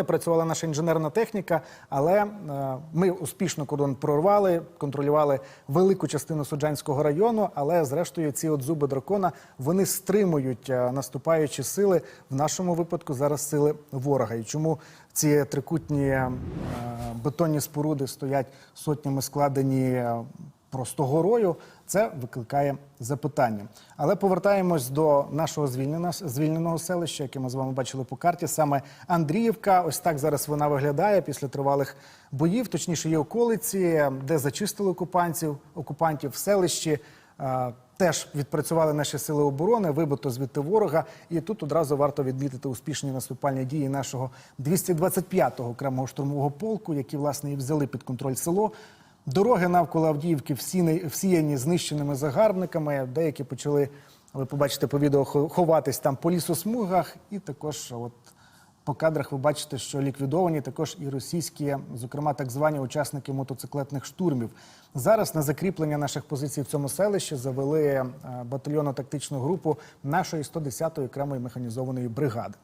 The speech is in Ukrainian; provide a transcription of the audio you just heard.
не працювала наша інженерна техніка, але е, ми успішно кордон прорвали, контролювали велику частину Суджанського району. Але зрештою, ці от зуби дракона вони стримують е, наступаючі сили. В нашому випадку зараз сили ворога. І чому ці трикутні е, бетонні споруди стоять сотнями складені. Просто горою це викликає запитання. Але повертаємось до нашого звільненого, звільненого селища, яке ми з вами бачили по карті. Саме Андріївка. Ось так зараз вона виглядає після тривалих боїв, точніше, є околиці, де зачистили окупантів, окупантів в селищі. Теж відпрацювали наші сили оборони, вибито звідти ворога. І тут одразу варто відмітити успішні наступальні дії нашого 225-го окремого штурмового полку, які власне і взяли під контроль село. Дороги навколо Авдіївки всі всіяні знищеними загарбниками. Деякі почали, ви побачите по відео, ховатись там по лісосмугах. І також от по кадрах ви бачите, що ліквідовані також і російські, зокрема так звані учасники мотоциклетних штурмів. Зараз на закріплення наших позицій в цьому селищі завели е, батальйонно-тактичну групу нашої 110-ї окремої механізованої бригади.